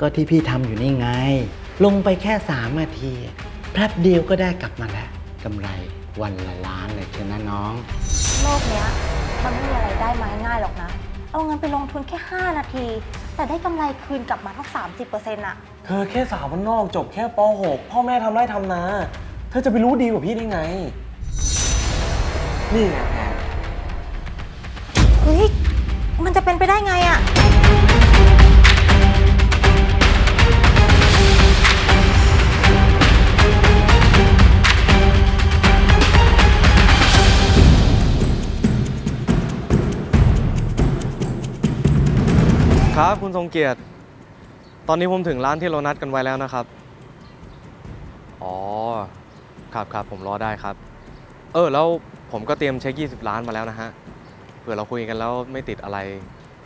ก็ที่พี่ทำอยู่นี่ไง ลงไปแค่สามนาทีแป๊บเดียวก็ได้กลับมาแล้วกำไรวันละล้านเลยเชียวนะน้อง โลกเนี้ยมันไม่มีอะไรได้มาง่ายๆหรอกนะ เอาเงินไปลงทุนแค่ 5 นาที แต่ได้กำไรคืนกลับมาทั้ง30%อะเธอแค่สาวบ้านนอกจบแค่ป .6 พ่อแม่ทำไร่ทำนา เธอจะไปรู้ดีกว่าพี่ได้ไง นี่ไงแพนเฮ้ย มันจะเป็นไปได้ไงอะ ครับคุณทรงเกียรติ ตอนนี้ผมถึงร้านที่เรานัดกันไว้แล้วนะครับ อ๋อ ครับครับผมรอได้ครับ เออแล้วผมก็เตรียมเช็ค 20 ล้านมาแล้วนะฮะ เผื่อเราคุยกันแล้วไม่ติดอะไร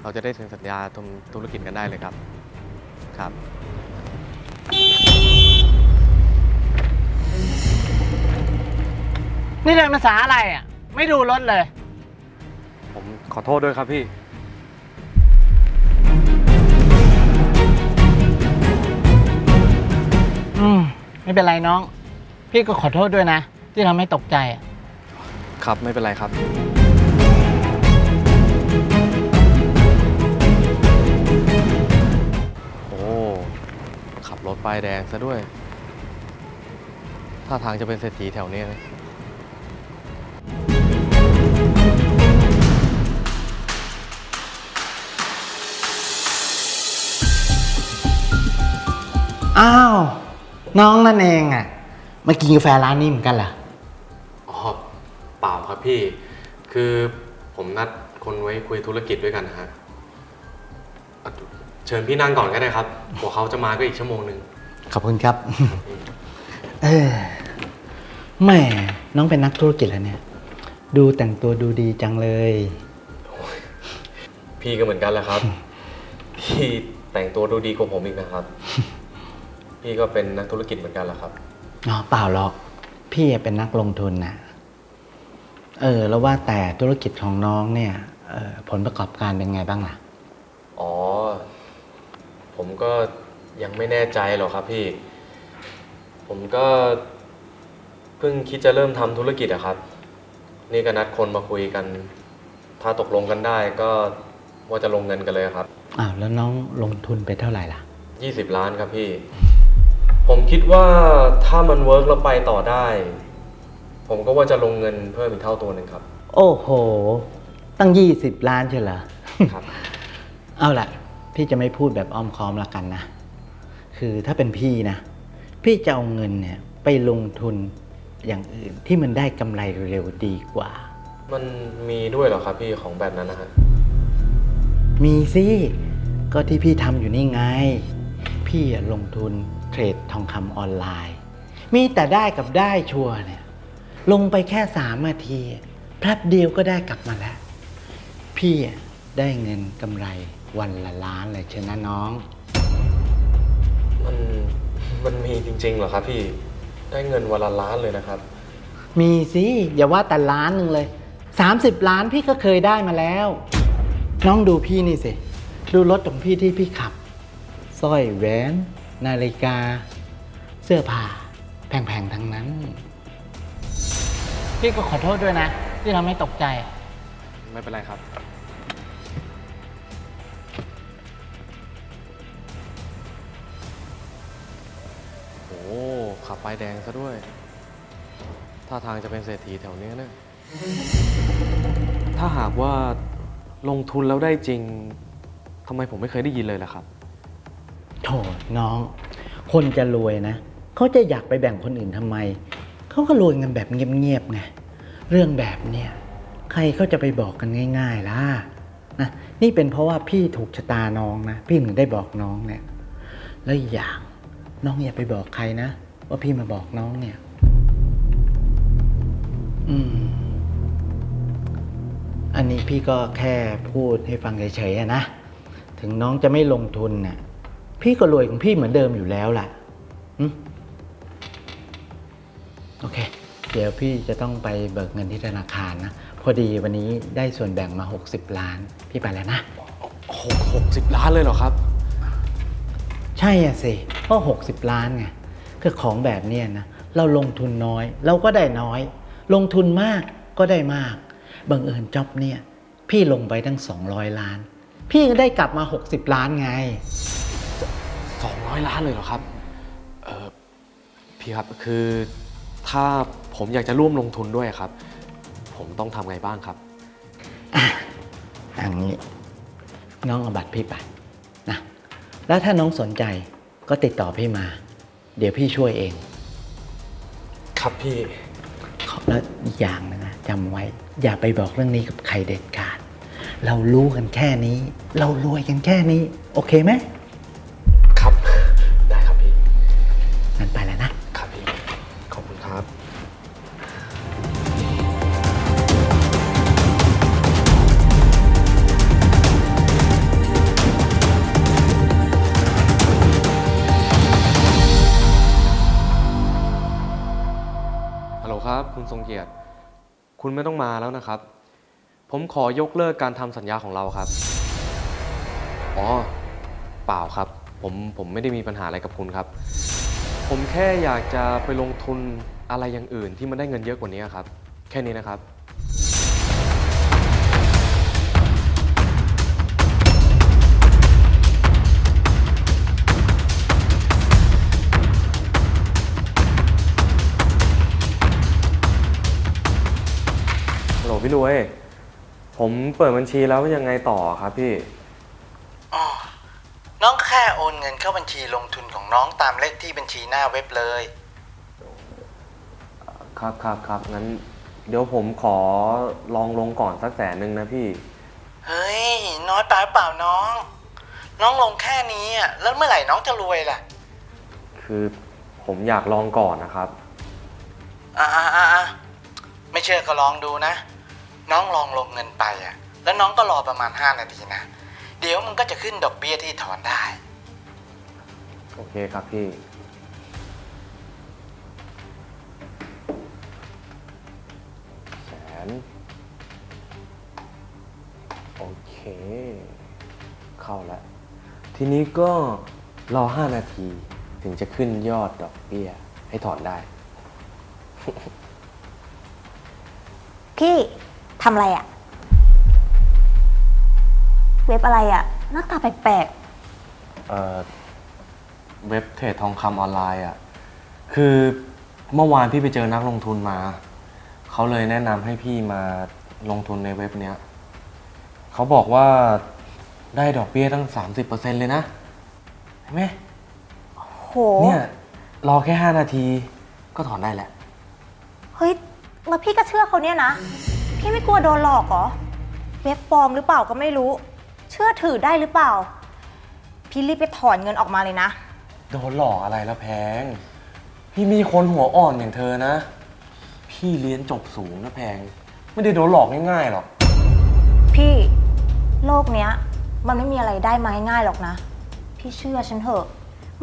เราจะได้เซ็นสัญญาทำธุรกิจกันได้เลยครับ ครับ นี่เรียนภาษาอะไรอะ ไม่ดูรถเลย ผมขอโทษด้วยครับพี่ อืมไม่เป็นไรน้อง พี่ก็ขอโทษด้วยนะ ที่ทำให้ตกใจอะครับไม่เป็นไรครับ โอ้ ขับรถป้ายแดงซะด้วย ท่าทางจะเป็นเศรษฐีแถวนี้นะอ้าว น้องนั่นเองอะมากินกาแฟร้านนี้เหมือนกันเหรออ๋อเปล่าครับพี่ คือผมนัดคนไว้คุยธุรกิจด้วยกันนะฮะอะเชิญพี่นั่งก่อนก็ได้ครับกว่าเขาจะมาก็อีกชั่วโมงหนึ่งขอบคุณครับ เออแหม่น้องเป็นนักธุรกิจแล้วเนี่ย ดูแต่งตัวดูดีจังเลย พี่ก็เหมือนกันแหละครับ พี่แต่งตัวดูดีกว่าผมอีกนะครับ พี่ก็เป็นนักธุรกิจเหมือนกันแหละครับ อ๋อเปล่าหรอก พี่เป็นนักลงทุนนะเออ แล้วว่าแต่ธุรกิจของน้องเนี่ยเออผลประกอบการเป็นไงบ้างล่ะ อ๋อ ผมก็ยังไม่แน่ใจหรอกครับพี่ ผมก็เพิ่งคิดจะเริ่มทำธุรกิจอะครับ นี่ก็นัดคนมาคุยกัน ถ้าตกลงกันได้ก็ว่าจะลงเงินกันเลยครับอ้าวแล้วน้องลงทุนไปเท่าไหร่ล่ะ 20 ล้านครับพี่ ผมคิดว่าถ้ามันเวิร์กแล้วไปต่อได้ ผมก็ว่าจะลงเงินเพิ่มอีกเท่าตัวหนึ่งครับ โอ้โห ตั้งยี่สิบล้านเชียวเหรอ ครับ เอาล่ะ พี่จะไม่พูดแบบอ้อมค้อมละกันนะ คือถ้าเป็นพี่นะ พี่จะเอาเงินเนี่ยไปลงทุนอย่างอื่นที่มันได้กำไรเร็วดีกว่า มันมีด้วยเหรอครับพี่ของแบบนั้นนะฮะมีสิ ก็ที่พี่ทำอยู่นี่ไง พี่อะลงทุน เทรดทองคำออนไลน์ มีแต่ได้กับได้ชัวร์เนี่ย ลงไปแค่สามนาทีแป๊บเดียวก็ได้กลับมาแล้ว พี่อะได้เงินกำไรวันละล้านเลยเชยวนะน้อง มันมันมีจริงๆเหรอครับพี่ได้เงินวันละล้านเลยนะครับ มีสิอย่าว่าแต่ล้านหนึ่งเลย 30 ล้านพี่ก็เคยได้มาแล้ว น้องดูพี่นี่สิ ดูรถของพี่ที่พี่ขับสร้อยแหวน นาฬิกา เสื้อผ้าแพงๆทั้งนั้น พี่ก็ขอโทษด้วยนะ ที่ทำให้ตกใจ ไม่เป็นไรครับ โอ้ขับป้ายแดงซะด้วย ท่าทางจะเป็นเศรษฐีแถวนี้นะ ถ้าหากว่าลงทุนแล้วได้จริง ทำไมผมไม่เคยได้ยินเลยล่ะครับ โถน้อง คนจะรวยนะเขาจะอยากไปแบ่งคนอื่นทำไม เขาก็รวยกันแบบเงียบๆไงเรื่องแบบเนี้ยใครเขาจะไปบอกกันง่ายๆล่ะนะนี่เป็นเพราะว่าพี่ถูกชะตาน้องนะพี่ถึงได้บอกน้องเนี่ย แล้วอีกอย่างน้องอย่าไปบอกใครนะ ว่าพี่มาบอกน้องเนี่ย อืม อันนี้พี่ก็แค่พูดให้ฟังเฉยๆอะนะ ถึงน้องจะไม่ลงทุนน่ะ พี่ก็รวยของพี่เหมือนเดิมอยู่แล้วล่ะหึโอเค เดี๋ยวพี่จะต้องไปเบิกเงินที่ธนาคารนะ พอดีวันนี้ได้ส่วนแบ่งมา 60 ล้าน พี่ไปแล้วนะหกหกสิบล้านเลยเหรอครับใใช่อะสิเพราะ60ล้านไงคือของแบบเนี้ยนะเราลงทุนน้อย เราก็ได้น้อย ลงทุนมากก็ได้มากบังเอิญจ็อบเนี่ย พี่ลงไปตั้ง 200 ล้าน พี่ก็ได้กลับมา 60 ล้านไง 200 ล้านเลยเหรอครับ เออพี่ครับคือถ้าผมอยากจะร่วมลงทุนด้วยครับ ผมต้องทำไงบ้างครับอันนี้ น้องเอาบัตรพี่ไปนะแล้วถ้าน้องสนใจก็ติดต่อพี่มา เดี๋ยวพี่ช่วยเองครับพี่ แล้วอีกอย่างหนึงนะจำไว้ อย่าไปบอกเรื่องนี้กับใครเด็ดขาดเรารู้กันแค่นี้ เรารวยกันแค่นี้ โอเคไหม คุณไม่ต้องมาแล้วนะครับ ผมขอยกเลิกการทำสัญญาของเราครับ อ๋อ เปล่าครับ ผมผมไม่ได้มีปัญหาอะไรกับคุณครับ ผมแค่อยากจะไปลงทุนอะไรอย่างอื่นที่มันได้เงินเยอะกว่านี้ครับ แค่นี้นะครับ พี่รวย ผมเปิดบัญชีแล้วยังไงต่อครับพี่ อ๋อ น้องแค่โอนเงินเข้าบัญชีลงทุนของน้องตามเลขที่บัญชีหน้าเว็บเลย ครับครับครับงั้น เดี๋ยวผมขอลองลงก่อนสักแสนหนึ่งนะพี่ เฮ้ย น้อยไปเปล่าน้อง น้องลงแค่นี้อะแล้วเมื่อไหร่น้องจะรวยล่ะ คือผมอยากลองก่อนนะครับ อ่าอ่าอ่าไม่เชื่อก็ลองดูนะ น้องลองลงเงินไปอะ แล้วน้องก็รอประมาณ 5 นาทีนะ เดี๋ยวมันก็จะขึ้นดอกเบี้ยที่ถอนได้ โอเคครับพี่ แสน โอเค เข้าแล้ว ทีนี้ก็รอ 5 นาทีถึงจะขึ้นยอดดอกเบี้ย ให้ถอนได้ พี่ ทำอะไรอะเว็บอะไรอะหน้าตาแปลกเอ่อเว็บเทรดทองคำออนไลน์อะ คือเมื่อวานพี่ไปเจอนักลงทุนมา เขาเลยแนะนำให้พี่มาลงทุนในเว็บเนี้ย เขาบอกว่าได้ดอกเบี้ยตั้ง 30%เลยนะ เห็นไหม ๆโห เนี่ย รอแค่ 5 นาทีก็ถอนได้แล้วเฮ้ย แล้วพี่ก็เชื่อเขาเนี่ยนะ พี่ไม่กลัวโดนหลอกเหรอ เว็บปลอมหรือเปล่าก็ไม่รู้ เชื่อถือได้หรือเปล่า พี่รีบไปถอนเงินออกมาเลยนะ โดนหลอกอะไรแล้วแพง พี่มีคนหัวอ่อนอย่างเธอนะ พี่เรียนจบสูงนะแพง ไม่ได้โดนหลอกง่ายๆหรอก พี่โลกเนี้ย มันไม่มีอะไรได้มาง่ายๆหรอกนะ พี่เชื่อฉันเถอะ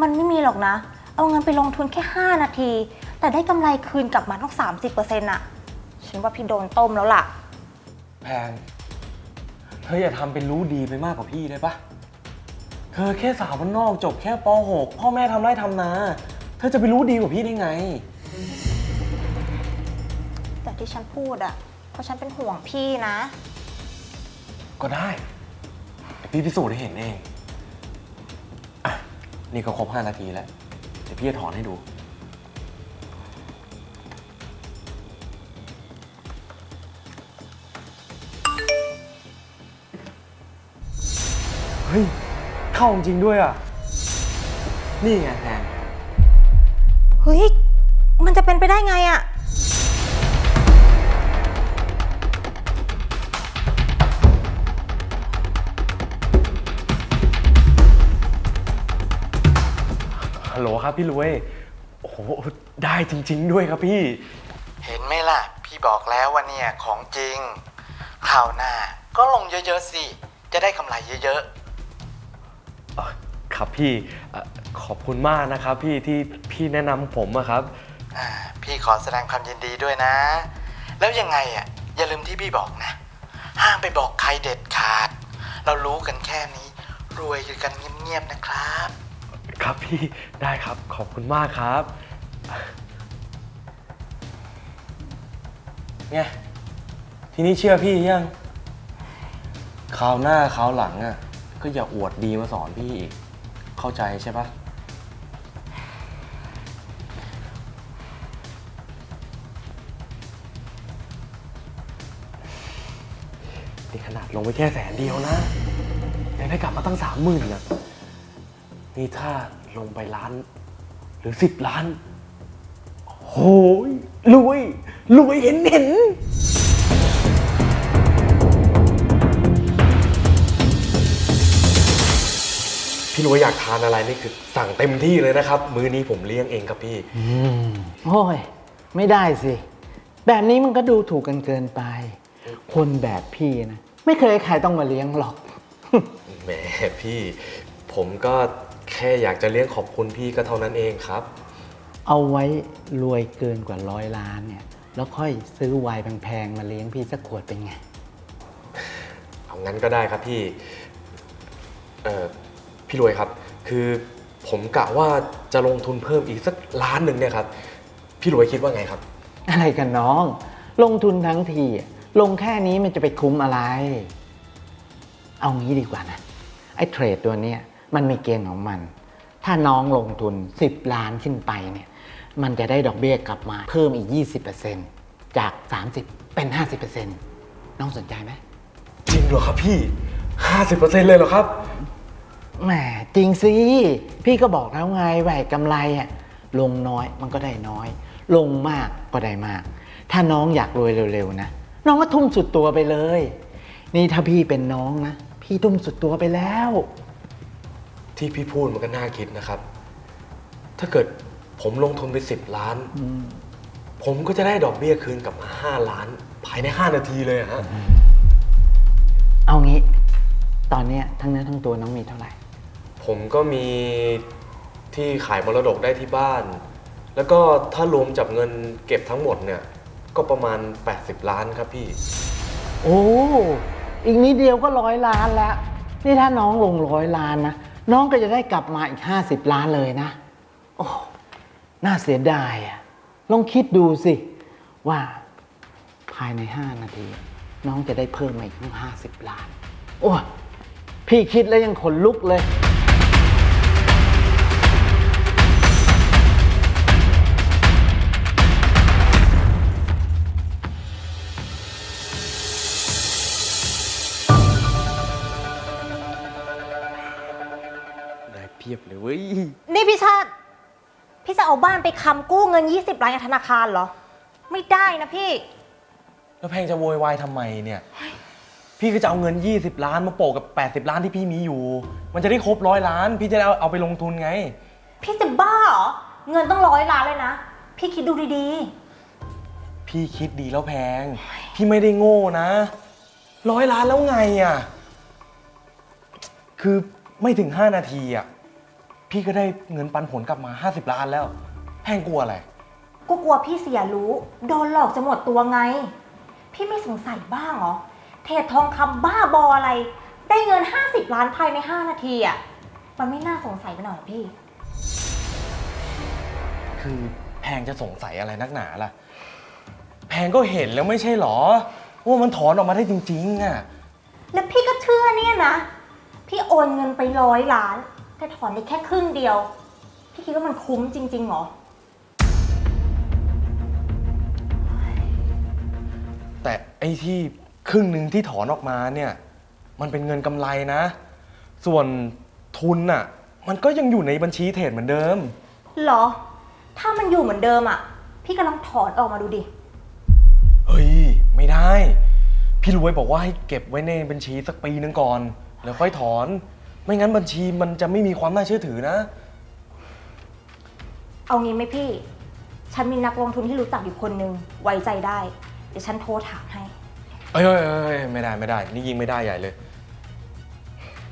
มันไม่มีหรอกนะ เอาเงินไปลงทุนแค่ 5 นาที แต่ได้กำไรคืนกลับมาต้อง30%อะ ฉันว่าพี่โดนต้มแล้วล่ะ แพงเธออย่าทำเป็นรู้ดีไปมากกว่าพี่ได้ปะเธอแค่สาวบ้านนอกจบแค่ป .6 พ่อแม่ทำไร่ทำนา เธอจะไปรู้ดีกว่าพี่ได้ไง แต่ที่ฉันพูดอะเพราะฉันเป็นห่วงพี่นะ ก็ได้เดี๋ยวพี่พิสูจน์ให้เห็นเอง อะ นี่ก็ครบ 5 นาทีแล้ว เดี๋ยวพี่จะถอนให้ดู เฮ้ย เข้าจริงด้วยอะ นี่ไงแพงเฮ้ย มันจะเป็นไปได้ไงอะฮัลโหลครับพี่รวย โอ้โห ได้จริง ๆ ด้วยครับพี่ เห็นไหมล่ะ พี่บอกแล้วว่าเนี่ยของจริงคราวหน้าก็ลงเยอะๆสิ จะได้กำไรเยอะเอ่อ ครับพี่เอ่อขอบคุณมากนะครับพี่ที่พี่แนะนำผมอะครับๆอ่าพี่ขอแสดงความยินดีด้วยนะ แล้วยังไงอะ อย่าลืมที่พี่บอกนะ ห้ามไปบอกใครเด็ดขาด เรารู้กันแค่นี้ รวยกันเงียบๆนะครับ ครับพี่ได้ครับขอบคุณมากครับไงทีนี้เชื่อพี่ยังคราวหน้าคราวหลังอะก็อย่าอวดดีมาสอนพี่อีก เข้าใจใช่ปะนี่ขนาดลงไปแค่แสนเดียวนะ ยังได้กลับมาตั้งสามหมื่นนะนี่ถ้าลงไปล้าน หรือสิบล้าน โอ้ยรวย รวยเห็นเห็น พี่รวยอยากทานอะไรนี่คือสั่งเต็มที่เลยนะครับ มื้อนี้ผมเลี้ยงเองครับพี่อืมโอ้ย ไม่ได้สิ แบบนี้มันก็ดูถูกกันเกินไป คนแบบพี่นะ ไม่เคยให้ใครต้องมาเลี้ยงหรอก แหมพี่ ผมก็แค่อยากจะเลี้ยงขอบคุณพี่ก็เท่านั้นเองครับ เอาไว้รวยเกินกว่าร้อยล้านเนี่ย แล้วค่อยซื้อไวน์แพงๆมาเลี้ยงพี่สักขวดเป็นไง เอางั้นก็ได้ครับพี่ เอ่อ พี่รวยครับ คือผมกะว่าจะลงทุนเพิ่มอีกสักล้านหนึ่งเนี่ยครับ พี่รวยคิดว่าไงครับ อะไรกันน้อง ลงทุนทั้งทีอะลงแค่นี้มันจะไปคุ้มอะไร เอางี้ดีกว่านะ ไอ้เทรดตัวเนี้ยมันมีเกณฑ์ของมัน ถ้าน้องลงทุน 10 ล้านขึ้นไปเนี่ย มันจะได้ดอกเบี้ยกลับมาเพิ่มอีก 20%จาก 30 เป็น 50%น้องสนใจไหมจริงเหรอครับพี่ 50%เลยเหรอครับ แหมจริงสิ พี่ก็บอกแล้วไงแหวกกำไรอะลงน้อยมันก็ได้น้อย ลงมากก็ได้มาก ถ้าน้องอยากรวยเร็วๆนะ น้องก็ทุ่มสุดตัวไปเลย นี่ถ้าพี่เป็นน้องนะ พี่ทุ่มสุดตัวไปแล้ว ที่พี่พูดมันก็น่าคิดนะครับ ถ้าเกิดผมลงทุนไป 10 ล้าน ผมก็จะได้ดอกเบี้ยคืนกลับมา 5 ล้าน ภายใน 5 นาทีเลยอะฮะ เอางี้ ตอนเนี้ยทั้งเนื้อทั้งตัวน้องมีเท่าไหร่ ผมก็มีที่ขายมรดกได้ที่บ้าน แล้วก็ถ้ารวมจับเงินเก็บทั้งหมดเนี่ยก็ประมาณ 80 ล้านครับพี่ โอ้ อีกนิดเดียวก็ร้อยล้านแล้ว นี่ถ้าน้องลงร้อยล้านนะ น้องก็จะได้กลับมาอีก 50 ล้านเลยนะ โอ้ น่าเสียดายอะลองคิดดูสิ ว่าภายใน 5 นาที น้องจะได้เพิ่มมาอีกตั้ง50 ล้าน โอ้ พี่คิดแล้วยังขนลุกเลย เอาบ้านไปค้ำกู้เงิน 20ล้านกับธนาคารเหรอ ไม่ได้นะพี่ แล้วแพงจะโวยวายทำไมเนี่ย พี่ก็จะเอาเงิน 20 ล้านมาโปะกับ 80 ล้านที่พี่มีอยู่ มันจะได้ครบร้อยล้าน พี่จะได้เอาเอาไปลงทุนไง พี่จะบ้าเหรอ เงินต้องร้อยล้านเลยนะ พี่คิดดูดีพี่คิดดีแล้วแพง พี่ไม่ได้โง่นะ ร้อยล้านแล้วไงอะ คือไม่ถึง 5 นาทีอะ พี่ก็ได้เงินปันผลกลับมา 50 ล้านแล้วแพงกลัวอะไรๆก็กลัวพี่เสียรู้ โดนหลอกจะหมดตัวไง พี่ไม่สงสัยบ้างเหรอ เทรดทองคำบ้าบออะไร ได้เงิน 50 ล้านภายใน 5 นาทีอะ มันไม่น่าสงสัยไปหน่อยเหรอพี่ คือแพงจะสงสัยอะไรนักหนาล่ะ แพงก็เห็นแล้วไม่ใช่หรอ ว่ามันถอนออกมาได้จริงๆอะ แล้วพี่ก็เชื่อเนี่ยนะ พี่โอนเงินไปร้อยล้าน แต่ถอนได้แค่ครึ่งเดียว พี่คิดว่ามันคุ้มจริงๆเหรอ แต่ไอ้ที่ครึ่งหนึ่งที่ถอนออกมาเนี่ย มันเป็นเงินกำไรนะ ส่วนทุนน่ะ มันก็ยังอยู่ในบัญชีเทรดเหมือนเดิมเหรอ ถ้ามันอยู่เหมือนเดิมอะ พี่กำลังถอนออกมาดูดิ เฮ้ย ไม่ได้ พี่รวยบอกว่าให้เก็บไว้ในบัญชีสักปีหนึงก่อน แล้วค่อยถอน ไม่งั้นบัญชีมันจะไม่มีความน่าเชื่อถือนะ เอางี้ไหมพี่ ฉันมีนักลงทุนที่รู้จักอยู่คนนึงไว้ใจได้ เดี๋ยวฉันโทรถามให้เอ้ยเอ้ยเอ้ยไม่ได้ไม่ได้ นี่ยิงไม่ได้ใหญ่เลย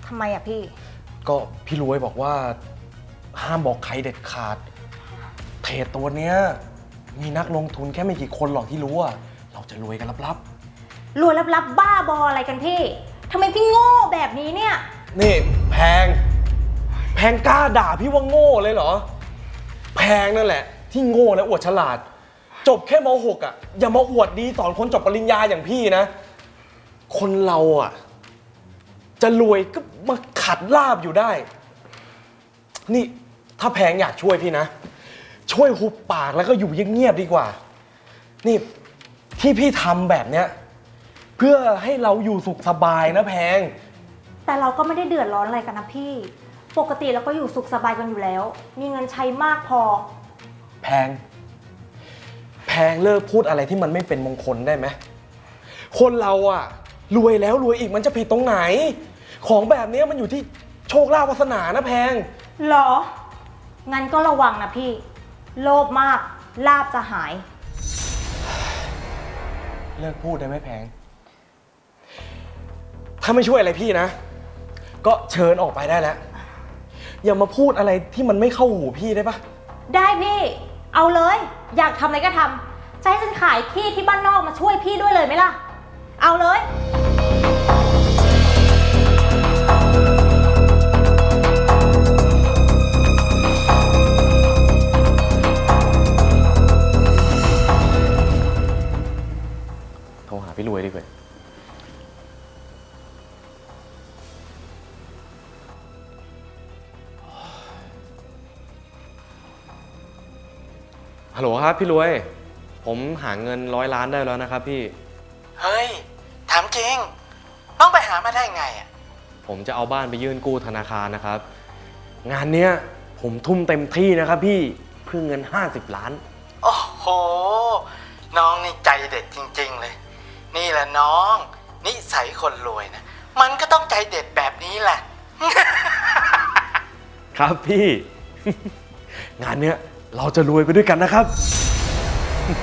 ทำไมอะพี่ ก็พี่รวยบอกว่า ห้ามบอกใครเด็ดขาดเทรดตัวเนี้ยมีนักลงทุนแค่ไม่กี่คนหรอกที่รู้อะเราจะรวยกันลับรวยลับๆบ้าบออะไรกันพี่ทำไมพี่โง่แบบนี้เนี่ยๆนี่แพง แพงกล้าด่าพี่ว่าโง่เลยเหรอ แพงนั่นแหละ ที่โง่และอวดฉลาด จบแค่ม .6 อะ อย่ามาอวดดีสอนคนจบปริญญาอย่างพี่นะ คนเราอะ จะรวยก็มาขัดลาบอยู่ได้ นี่ถ้าแพงอยากช่วยพี่นะ ช่วยหุบปากแล้วก็อยู่เงียบๆดีกว่า นี่ที่พี่ทำแบบเนี้ย เพื่อให้เราอยู่สุขสบายนะแพง แต่เราก็ไม่ได้เดือดร้อนอะไรกันนะพี่ ปกติเราก็อยู่สุขสบายกันอยู่แล้ว มีเงินใช้มากพอ แพง แพงเลิกพูดอะไรที่มันไม่เป็นมงคลได้ไหม คนเราอะรวยแล้วรวยอีกมันจะผิดตรงไหน ของแบบเนี้ยมันอยู่ที่โชคลาภวาสนานะแพง หรอ งั้นก็ระวังนะพี่ โลภมาก ลาบจะหาย เลิกพูดได้ไหมแพง ถ้าไม่ช่วยอะไรพี่นะ ก็เชิญออกไปได้แล้ว อย่ามาพูดอะไรที่มันไม่เข้าหูพี่ได้ปะได้พี่ เอาเลย อยากทำอะไรก็ทำจะให้ฉันขายที่ที่บ้านนอกมาช่วยพี่ด้วยเลยไหมล่ะ เอาเลย พี่รวย ผมหาเงินร้อยล้านได้แล้วนะครับพี่ เฮ้ย ถามจริง น้องไปหามาได้ไงอะ ผมจะเอาบ้านไปยื่นกู้ธนาคารนะครับ งานเนี้ยผมทุ่มเต็มที่นะครับพี่เพื่อเงิน 50 ล้าน โอ้โห น้องนี่ใจเด็ดจริง ๆ เลย นี่แหละน้อง นิสัยคนรวยนะ มันก็ต้องใจเด็ดแบบนี้แหละ ครับพี่ งานเนี้ยเราจะรวยไปด้วยกันนะครับ พี่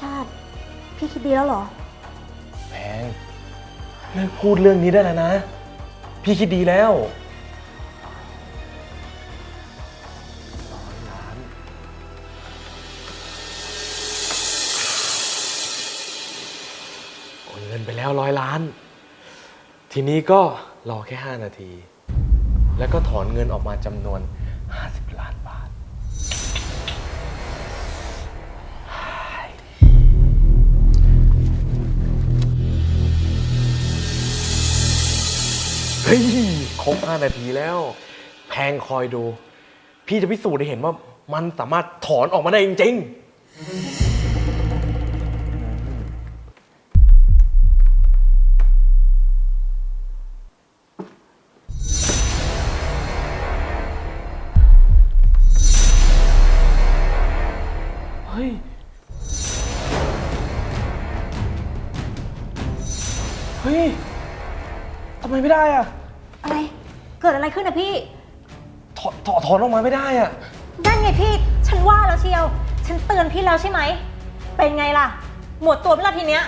ชาติ พี่คิดดีแล้วเหรอ แพงเลิกพูดเรื่องนี้ได้แล้วนะ พี่คิดดีแล้ว ไปแล้วร้อยล้าน ทีนี้ก็รอแค่ 5 นาที แล้วก็ถอนเงินออกมาจำนวน 50 ล้านบาท เฮ้ย ครบ 5 นาทีแล้ว แพงคอยดู พี่จะพิสูจน์ให้เห็นว่ามันสามารถถอนออกมาได้จริง ๆ เฮ้ยทำไมไม่ได้อะอะไร เกิดอะไรขึ้นนะพี่ ถอนถอนถอนออกมาไม่ได้อะนั่นไงพี่ ฉันว่าแล้วเชียว ฉันเตือนพี่แล้วใช่ไหม เป็นไงล่ะ หมดตัวไหม่ละทีเนี้ย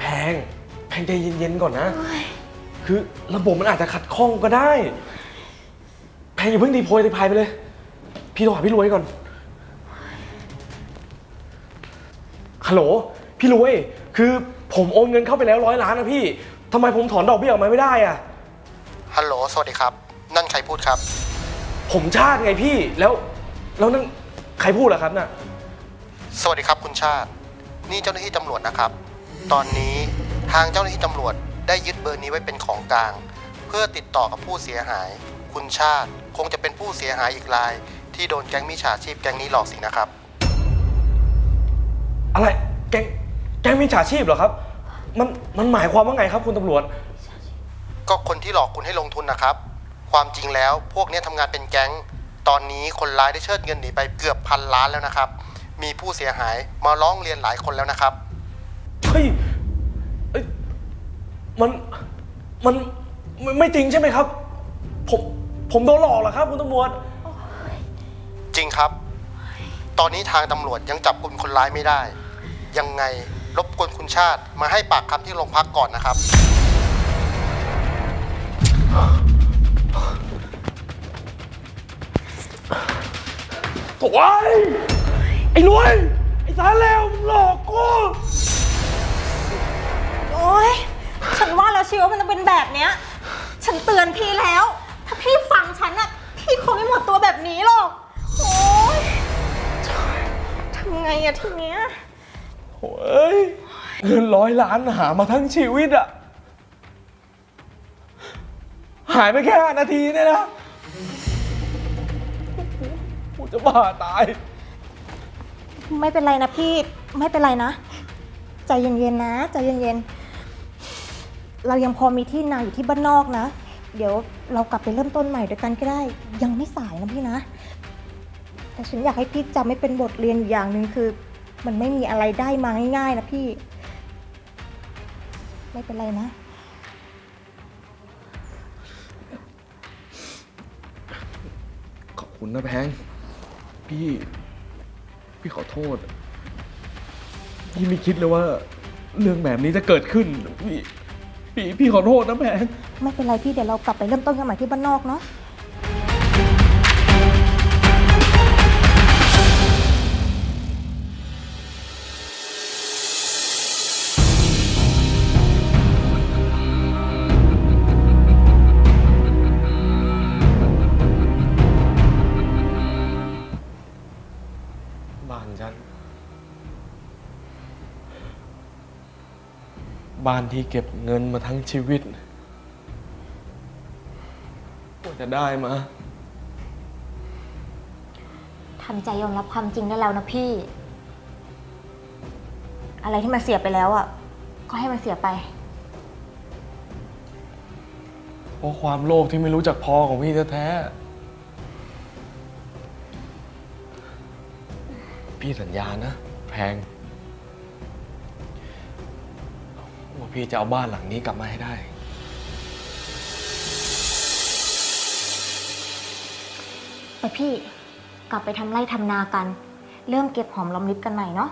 แพง แพงใจเย็นๆก่อนนะ คือระบบมันอาจจะขัดข้องก็ได้ แพงอย่าเพิ่งดีโพยดีพายไปเลย พี่โทรหาพี่รวยก่อน ฮัลโหล พี่รวย คือ ผมโอนเงินเข้าไปแล้วร้อยล้านนะพี่ทำไมผมถอนดอกเบี้ยออกมาไม่ได้อะฮัลโหล สวัสดีครับ นั่นใครพูดครับ ผมชาติไงพี่แล้วแล้วนั่นใครพูดล่ะครับน่ะสวัสดีครับคุณชาติ นี่เจ้าหน้าที่ตำรวจนะครับ ตอนนี้ทางเจ้าหน้าที่ตำรวจได้ยึดเบอร์นี้ไว้เป็นของกลาง เพื่อติดต่อกับผู้เสียหาย คุณชาติคงจะเป็นผู้เสียหายอีกราย ที่โดนแก๊งมิจฉาชีพแก๊งนี้หลอกสินะครับ อะไรแก๊ง แก๊งมิจฉาชีพเหรอครับ มันมันหมายความว่าไงครับคุณตำรวจ ก็คนที่หลอกคุณให้ลงทุนนะครับ ความจริงแล้วพวกเนี้ยทำงานเป็นแก๊ง ตอนนี้คนร้ายได้เชิดเงินหนีไปเกือบพันล้านแล้วนะครับ มีผู้เสียหายมาร้องเรียนหลายคนแล้วนะครับ เฮ้ยเอ้ยมันมันไม่ไม่จริงใช่ไหมครับ ผมผมโดนหลอกเหรอครับ คุณตำรวจ จริงครับ ตอนนี้ทางตำรวจยังจับกลุ่มคนร้ายไม่ได้ ยังไง รบกวนคุณชาติมาให้ปากคำที่โรงพักก่อนนะครับฮโถ่ยไอ้รวย ไอ้สารเลวมึงหลอกกู โอ๊ย ฉันว่าแล้วชีวว่ามันจะเป็นแบบเนี้ย ฉันเตือนพี่แล้ว ถ้าพี่ฟังฉันอะพี่คงไม่หมดตัวแบบนี้หรอก โอ๊ยทำไงอะทีเนี้ยโถ่ เอ้ยเงินร้อยล้านหามาทั้งชีวิตอะหายไปแค่ห้านาทีเนี่ยนะกูจะบ้าตาย ไม่เป็นไรนะพี่ไม่เป็นไรนะ ใจเย็นๆนะใจเย็นๆ เรายังพอมีที่นาอยู่ที่บ้านนอกนะ เดี๋ยวเรากลับไปเริ่มต้นใหม่ด้วยกันก็ได้ ยังไม่สายนะพี่นะ แต่ฉันอยากให้พี่จำไม่เป็นบทเรียนอยู่อย่างหนึ่งคือ มันไม่มีอะไรได้มาง่ายๆนะพี่ ไม่เป็นไรนะ ขอบคุณนะแพง พี่ พี่ขอโทษ พี่ไม่คิดเลยว่า เรื่องแบบนี้จะเกิดขึ้น พี่ พี่พี่ขอโทษนะแพง ไม่เป็นไรพี่เดี๋ยวเรากลับไปเริ่มต้นกันใหม่ที่บ้านนอกเนาะ บ้านที่เก็บเงินมาทั้งชีวิตกว่าจะได้มา ทำใจยอมรับความจริงได้แล้วนะพี่ อะไรที่มันเสียไปแล้วอะ ก็ให้มันเสียไป เพราะความโลภที่ไม่รู้จักพอของพี่แท้ๆพี่สัญญานะ แพง พี่จะเอาบ้านหลังนี้กลับมาให้ได้ แต่พี่กลับไปทำไร่ทำนากัน เริ่มเก็บหอมรอมริบกันใหม่เนาะ